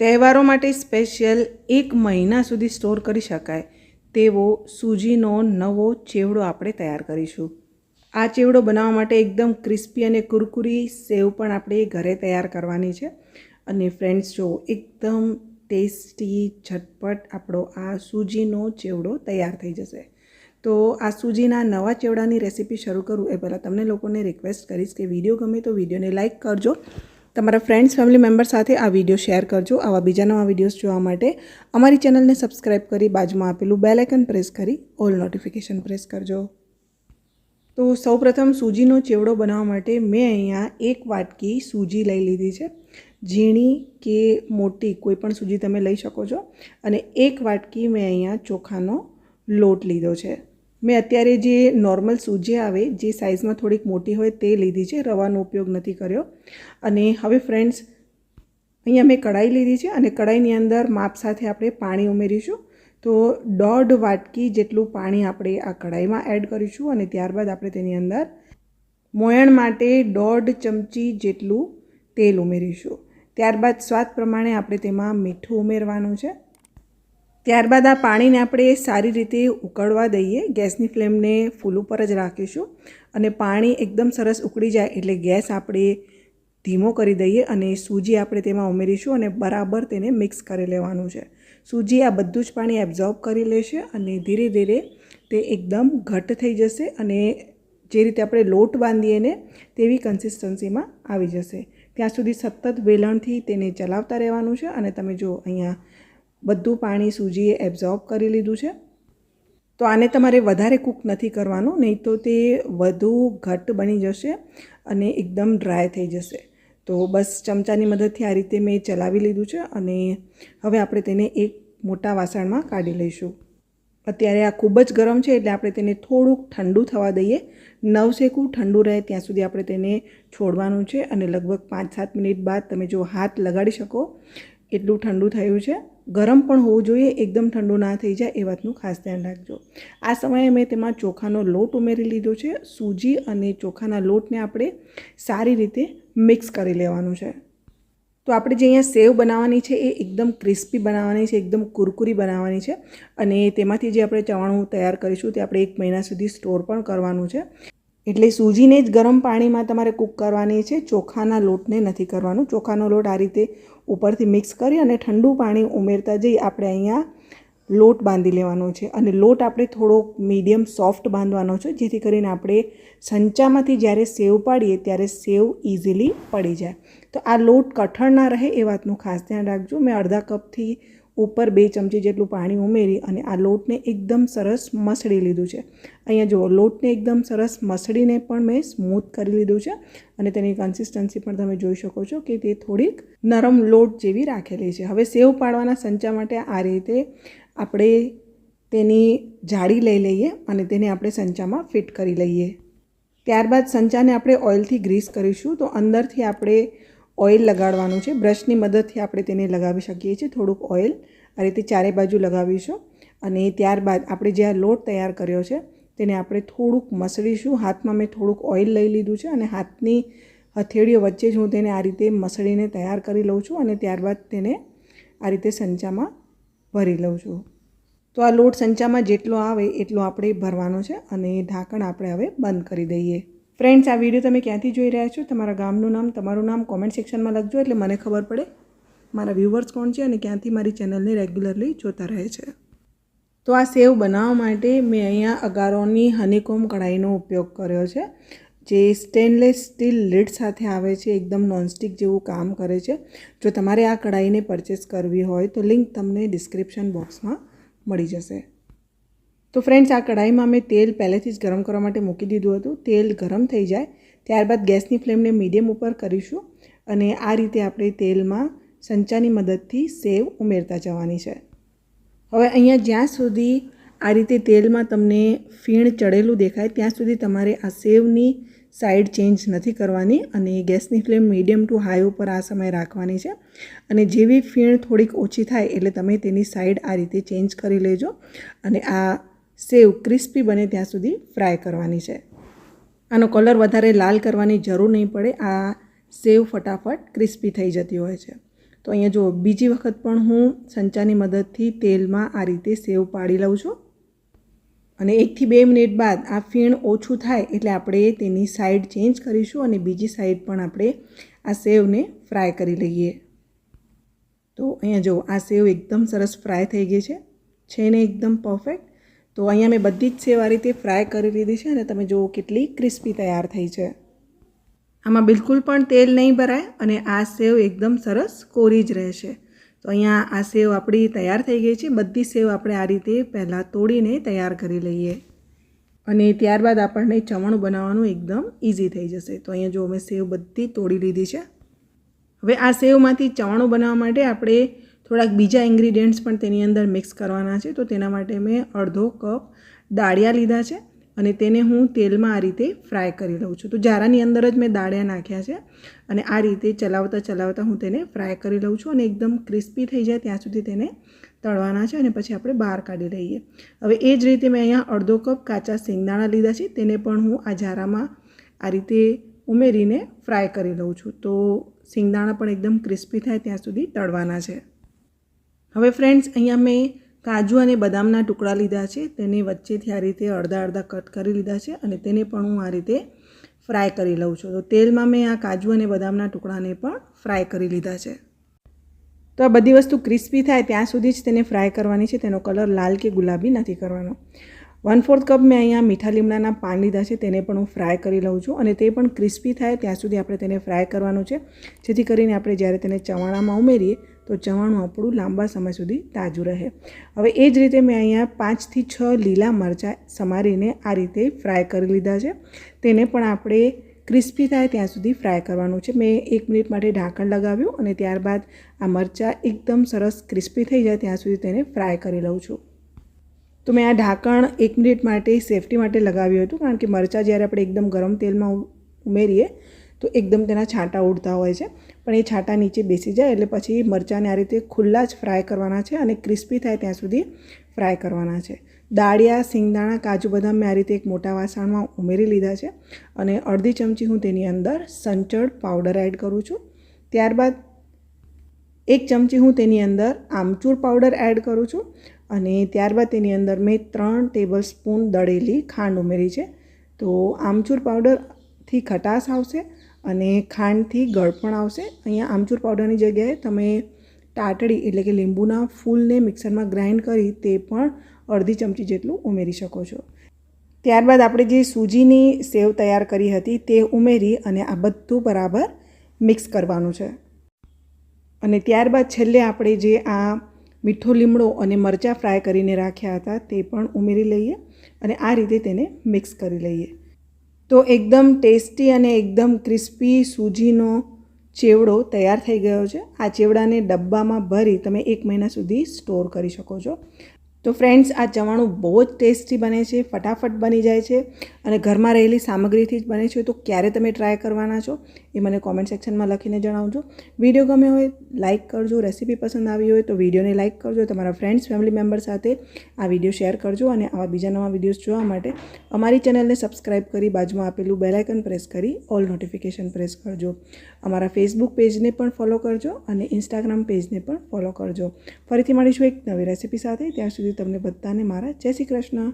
તહેવારો માટે સ્પેશિયલ એક મહિના સુધી સ્ટોર કરી શકાય તેવો સૂજીનો નવો ચેવડો આપણે તૈયાર કરીશું. આ ચેવડો બનાવવા માટે એકદમ ક્રિસ્પી અને કુરકુરી સેવ પણ આપણે ઘરે તૈયાર કરવાની છે. અને ફ્રેન્ડ્સ, જો એકદમ ટેસ્ટી ઝટપટ આપણો આ સૂજીનો ચેવડો તૈયાર થઈ જશે. તો આ સૂજીના નવા ચેવડાની રેસીપી શરૂ કરું એ પહેલાં તમને લોકોને રિક્વેસ્ટ કરીશ કે વીડિયો ગમે તો વિડીયોને લાઇક કરજો. તમારા ફ્રેન્ડ્સ ફેમિલી મેમ્બર સાથે આ વીડિયો શેર કરજો. આવા બીજા નવા વિડીયોઝ જોવા માટે અમારી ચેનલને સબસ્ક્રાઈબ કરી બાજુમાં આપેલું બેલ આઇકન પ્રેસ કરી ઓલ નોટિફિકેશન પ્રેસ કરજો. તો સૌપ્રથમ સૂજીનો ચેવડો બનાવવા માટે મેં અહીંયા એક વાટકી સૂજી લઈ લીધી છે. ઝીણી કે મોટી કોઈ પણ સૂજી તમે લઈ શકો છો. અને એક વાટકી મેં અહીંયા ચોખાનો લોટ લીધો છે. મેં અત્યારે જે નોર્મલ સૂજી આવે, જે સાઇઝમાં થોડીક મોટી હોય તે લીધી છે, રવાનો ઉપયોગ નથી કર્યો. અને હવે ફ્રેન્ડ્સ અહીંયા મેં કઢાઈ લીધી છે અને કઢાઈની અંદર માપ સાથે આપણે પાણી ઉમેરીશું. તો દોઢ વાટકી જેટલું પાણી આપણે આ કઢાઈમાં એડ કરીશું અને ત્યારબાદ આપણે તેની અંદર મોયણ માટે દોઢ ચમચી જેટલું તેલ ઉમેરીશું. ત્યારબાદ સ્વાદ પ્રમાણે આપણે તેમાં મીઠું ઉમેરવાનું છે. ત્યારબાદ આ પાણીને આપણે સારી રીતે ઉકળવા દઈએ. ગેસની ફ્લેમને ફૂલ ઉપર જ રાખીશું અને પાણી એકદમ સરસ ઉકળી જાય એટલે ગેસ આપણે ધીમો કરી દઈએ અને સૂજી આપણે તેમાં ઉમેરીશું અને બરાબર તેને મિક્સ કરી લેવાનું છે. સૂજી આ બધું જ પાણી એબ્ઝોર્બ કરી લેશે અને ધીરે ધીરે તે એકદમ ઘટ્ટ થઈ જશે અને જે રીતે આપણે લોટ બાંધીએ ને તેવી કન્સિસ્ટન્સીમાં આવી જશે. ત્યાં સુધી સતત વેલણથી તેને ચલાવતા રહેવાનું છે અને તમે જો અહીંયા બધું પાણી સૂજીએ એબ્ઝોર્બ કરી લીધું છે. તો આને તમારે વધારે કૂક નથી કરવાનું, નહીં તો તે વધુ ઘટ્ટ બની જશે અને એકદમ ડ્રાય થઈ જશે. તો બસ ચમચાની મદદથી આ રીતે મેં ચલાવી લીધું છે અને હવે આપણે તેને એક મોટા વાસણમાં કાઢી લઈશું. અત્યારે આ ખૂબ જ ગરમ છે એટલે આપણે તેને થોડુંક ઠંડુ થવા દઈએ. નવસેકું ઠંડુ રહે ત્યાં સુધી આપણે તેને છોડવાનું છે અને લગભગ પાંચ સાત મિનિટ બાદ તમે જો હાથ લગાડી શકો, એટલું ઠંડુ થયું છે. ગરમ પણ હોવું જોઈએ, એકદમ ઠંડુ ના થઈ જાય એ વાતનું ખાસ ધ્યાન રાખજો. આ સમયે મેં તેમાં ચોખાનો લોટ ઉમેરી લીધો છે. સૂજી અને ચોખાના લોટને આપણે સારી રીતે મિક્સ કરી લેવાનું છે. તો આપણે જે અહીંયા સેવ બનાવવાની છે એ એકદમ ક્રિસ્પી બનાવવાની છે, એકદમ કુરકુરી બનાવવાની છે અને તેમાંથી જે આપણે ચવાણું તૈયાર કરીશું તે આપણે એક મહિના સુધી સ્ટોર પણ કરવાનું છે. એટલે સૂજીને જ ગરમ પાણીમાં તમારે કૂક કરવાની છે, ચોખાના લોટને નથી કરવાનું. ચોખાનો લોટ આ રીતે ઉપરથી મિક્સ કરી અને ઠંડુ પાણી ઉમેરતા જઈ આપણે અહીંયા લોટ બાંધી લેવાનો છે. અને લોટ આપણે થોડો મીડિયમ સોફ્ટ બાંધવાનો છે, જેથી કરીને આપણે સંચામાંથી જ્યારે સેવ પાડીએ ત્યારે સેવ ઇઝીલી પડી જાય. તો આ લોટ કઠણ ના રહે એ વાતનું ખાસ ધ્યાન રાખજો. મેં અડધા કપથી ઉપર બે ચમચી જેટલું પાણી ઉમેરી અને આ લોટને એકદમ સરસ મસળી લીધું છે. અહીંયા જુઓ, લોટને એકદમ સરસ મસળીને પણ મેં સ્મૂથ કરી લીધું છે અને તેની કન્સિસ્ટન્સી પણ તમે જોઈ શકો છો કે તે થોડીક નરમ લોટ જેવી રાખેલી છે. હવે સેવ પાડવાના સંચા માટે આ રીતે આપણે તેની જાળી લઈ લઈએ અને તેને આપણે સંચામાં ફિટ કરી લઈએ. ત્યારબાદ સંચાને આપણે ઓઇલથી ગ્રીસ કરીશું તો અંદરથી આપણે ઓઇલ લગાડવાનું છે. બ્રશની મદદથી આપણે તેને લગાવી શકીએ છીએ. થોડુંક ઓઇલ આ રીતે ચારે બાજુ લગાવીશું અને ત્યારબાદ આપણે જે આ લોટ તૈયાર કર્યો છે તેને આપણે થોડુંક મસળીશું. હાથમાં મેં થોડુંક ઓઇલ લઈ લીધું છે અને હાથની હથેળીઓ વચ્ચે જ હું તેને આ રીતે મસળીને તૈયાર કરી લઉં છું અને ત્યારબાદ તેને આ રીતે સંચામાં ભરી લઉં છું. તો આ લોટ સંચામાં જેટલો આવે એટલો આપણે ભરવાનો છે અને ઢાંકણ આપણે હવે બંધ કરી દઈએ. ફ્રેન્ડ્સ આ વીડિયો તમે ક્યાંથી જોઈ રહ્યા છો? તમારા ગામનું નામ, તમારું નામ કોમેન્ટ સેક્શનમાં લખજો એટલે મને ખબર પડે મારા વ્યૂવર્સ કોણ છે અને ક્યાંથી મારી ચેનલને રેગ્યુલરલી જોતા રહે છે. તો આ સેવ બનાવવા માટે મેં અહીંયા અગારોની હનીકોમ કઢાઈનો ઉપયોગ કર્યો છે, જે સ્ટેનલેસ સ્ટીલ લીડ સાથે આવે છે, એકદમ નોનસ્ટિક જેવું કામ કરે છે. જો તમારે આ કઢાઈને પરચેસ કરવી હોય તો લિંક તમને ડિસ્ક્રિપ્શન બોક્સમાં મળી જશે. તો ફ્રેન્ડ્સ આ કઢાઈમાં મેં તેલ પહેલેથી જ ગરમ કરવા માટે મૂકી દીધું હતું. તેલ ગરમ થઈ જાય. ત્યારબાદ ગેસની ફ્લેમને મીડિયમ ઉપર કરીશું અને આ રીતે આપણે તેલમાં સંચાની મદદથી સેવ ઉમેરતા જવાની છે. હવે અહીંયા જ્યાં સુધી આ રીતે તેલમાં તમને ફીણ ચડેલું દેખાય, ત્યાં સુધી તમારે આ સેવની સાઈડ ચેન્જ નથી કરવાની અને ગેસની ફ્લેમ મીડિયમ ટુ હાઈ ઉપર આ સમયે રાખવાની છે. અને જેવી ફીણ થોડીક ઓછી થાય એટલે તમે તેની સાઈડ આ રીતે ચેન્જ કરી લેજો અને આ સેવ ક્રિસ્પી બને ત્યાં સુધી ફ્રાય કરવાની છે. આનો કલર વધારે લાલ કરવાની જરૂર નહીં પડે, આ સેવ ફટાફટ ક્રિસ્પી થઈ જતી હોય છે. તો અહીંયા જો બીજી વખત પણ હું સંચાની મદદથી તેલમાં આ રીતે સેવ પાડી લઉં છું. અને એકથી બે મિનિટ બાદ આ ફીણ ઓછું થાય એટલે આપણે તેની સાઈડ ચેન્જ કરીશું અને બીજી સાઈડ પણ આપણે આ સેવને ફ્રાય કરી લઈએ. તો અહીંયા જો આ સેવ એકદમ સરસ ફ્રાય થઈ ગઈ છે. છે ને એકદમ પરફેક્ટ. તો અહીંયા મેં બધી જ સેવ રીતે ફ્રાય કરી લીધી છે અને તમે જુઓ કેટલી ક્રિસ્પી તૈયાર થઈ છે. આમાં બિલકુલ પણ તેલ નહીં ભરાય અને આ સેવ એકદમ સરસ કોરી જ રહેશે. તો અહીંયા આ સેવ આપણી તૈયાર થઈ ગઈ છે. બધી સેવ આપણે આ રીતે પહેલાં તોડીને તૈયાર કરી લઈએ. અને ત્યારબાદ આપણને ચવાણું બનાવવાનું એકદમ ઇઝી થઈ જશે. તો અહીંયા જો મેં સેવ બધી તોડી લીધી છે. હવે આ સેવમાંથી ચવાણું બનાવવા માટે આપણે થોડાક બીજા ઇન્ગ્રીડિયન્ટ્સ પણ તેની અંદર મિક્સ કરવાના છે, તો તેના માટે મેં અડધો કપ દાળિયા લીધા છે અને તેને હું તેલમાં આ રીતે ફ્રાય કરી લઉં છું. તો જારાની અંદર જ મેં દાળિયા નાખ્યા છે અને આ રીતે ચલાવતા ચલાવતા હું તેને ફ્રાય કરી લઉં છું અને એકદમ ક્રિસ્પી થઈ જાય ત્યાં સુધી તેને તળવાના છે અને પછી આપણે બહાર કાઢી લઈએ. હવે એ જ રીતે મેં અહીંયા અડધો કપ કાચા શિંગદાણા લીધા છે, તેને પણ હું આ જારામાં આ રીતે ઉમેરીને ફ્રાય કરી લઉં છું. તો શિંગદાણા પણ એકદમ ક્રિસ્પી થાય ત્યાં સુધી તળવાના છે. હવે ફ્રેન્ડ્સ અહીંયા મેં કાજુ અને બદામના ટુકડા લીધા છે. તેને વચ્ચેથી આ રીતે અડધા અડધા કટ કરી લીધા છે અને તેને પણ હું આ રીતે ફ્રાય કરી લઉં છું. તો તેલમાં મેં આ કાજુ અને બદામના ટુકડાને પણ ફ્રાય કરી લીધા છે. તો આ બધી વસ્તુ ક્રિસ્પી થાય ત્યાં સુધી જ તેને ફ્રાય કરવાની છે. તેનો કલર લાલ કે ગુલાબી નથી કરવાનો. વન ફોર્થ કપ મેં અહીંયા મીઠા લીમડાના પાન લીધા છે. તેને પણ હું ફ્રાય કરી લઉં છું અને તે પણ ક્રિસ્પી થાય ત્યાં સુધી આપણે તેને ફ્રાય કરવાનું છે. જેથી કરીને આપણે જ્યારે તેને ચવાણામાં ઉમેરીએ તો ચવાણું આપણું લાંબા સમય સુધી તાજું રહે. હવે એ જ રીતે મેં અહીંયા પાંચથી છ લીલા મરચાં સમારીને આ રીતે ફ્રાય કરી લીધા છે. તેને પણ આપણે ક્રિસ્પી થાય ત્યાં સુધી ફ્રાય કરવાનું છે. મેં એક મિનિટ માટે ઢાંકણ લગાવ્યું અને ત્યારબાદ આ મરચાં એકદમ સરસ ક્રિસ્પી થઈ જાય ત્યાં સુધી તેને ફ્રાય કરી લઉં છું. તો મેં આ ઢાંકણ એક મિનિટ માટે સેફટી માટે લગાવ્યું હતું, કારણ કે મરચાં જ્યારે આપણે એકદમ ગરમ તેલમાં ઉમેરીએ તો એકદમ તેના છાંટા ઉડતા હોય છે. પણ એ છાંટા નીચે બેસી જાય એટલે પછી મરચાંને આ રીતે ખુલ્લા જ ફ્રાય કરવાના છે અને ક્રિસ્પી થાય ત્યાં સુધી ફ્રાય કરવાના છે. દાળિયા, સિંગદાણા, કાજુ બદામ મેં આ રીતે એક મોટા વાસણમાં ઉમેરી લીધા છે અને અડધી ચમચી હું તેની અંદર સંચળ પાવડર એડ કરું છું. ત્યારબાદ એક ચમચી હું તેની અંદર આમચૂર પાવડર એડ કરું છું અને ત્યારબાદ તેની અંદર મેં ત્રણ ટેબલ સ્પૂન દળેલી ખાંડ ઉમેરી છે. તો આમચૂર પાવડરથી ખટાશ આવશે અને ખાંડથી ગળપણ આવશે. અહીંયા આમચૂર પાવડરની જગ્યાએ તમે ટાટડી એટલે કે લીંબુના ફૂલને મિક્સરમાં ગ્રાઇન્ડ કરી તે પણ અડધી ચમચી જેટલું ઉમેરી શકો છો. ત્યારબાદ આપણે જે સૂજીની સેવ તૈયાર કરી હતી તે ઉમેરી અને આ બધું બરાબર મિક્સ કરવાનું છે. અને ત્યારબાદ છેલ્લે આપણે જે આ મીઠો લીમડો અને મરચાં ફ્રાય કરીને રાખ્યા હતા તે પણ ઉમેરી લઈએ અને આ રીતે તેને મિક્સ કરી લઈએ. તો એકદમ ટેસ્ટી અને એકદમ ક્રિસ્પી સૂજીનો ચેવડો તૈયાર થઈ ગયો છે. આ ચેવડાને ડબ્બામાં ભરી તમે એક મહિના સુધી સ્ટોર કરી શકો છો. તો ફ્રેન્ડ્સ, આ ચવાણું બહુ જ ટેસ્ટી બને છે, ફટાફટ બની જાય છે અને ઘરમાં રહેલી સામગ્રીથી જ બને છે. તો ક્યારે તમે ટ્રાય કરવાના છો? એ મને કોમેન્ટ સેક્શનમાં લખીને જણાવજો. વીડિયો ગમે હોય લાઇક કરજો. રેસીપી પસંદ આવી હોય તો વિડીયોને લાઇક કરજો. તમારા ફ્રેન્ડ્સ ફેમિલી મેમ્બર સાથે આ વીડિયો શેર કરજો અને આવા બીજા નવા વિડીયોઝ જોવા માટે અમારી ચેનલને સબસ્ક્રાઇબ કરી બાજુમાં આપેલું બેલાઇકન પ્રેસ કરી ઓલ નોટિફિકેશન પ્રેસ કરજો. અમારા ફેસબુક પેજને પણ ફોલો કરજો અને ઇન્સ્ટાગ્રામ પેજને પણ ફોલો કરજો. ફરીથી મળીશું એક નવી રેસીપી સાથે. ત્યાં સુધી તમને બધાને મારા જય શ્રી કૃષ્ણ.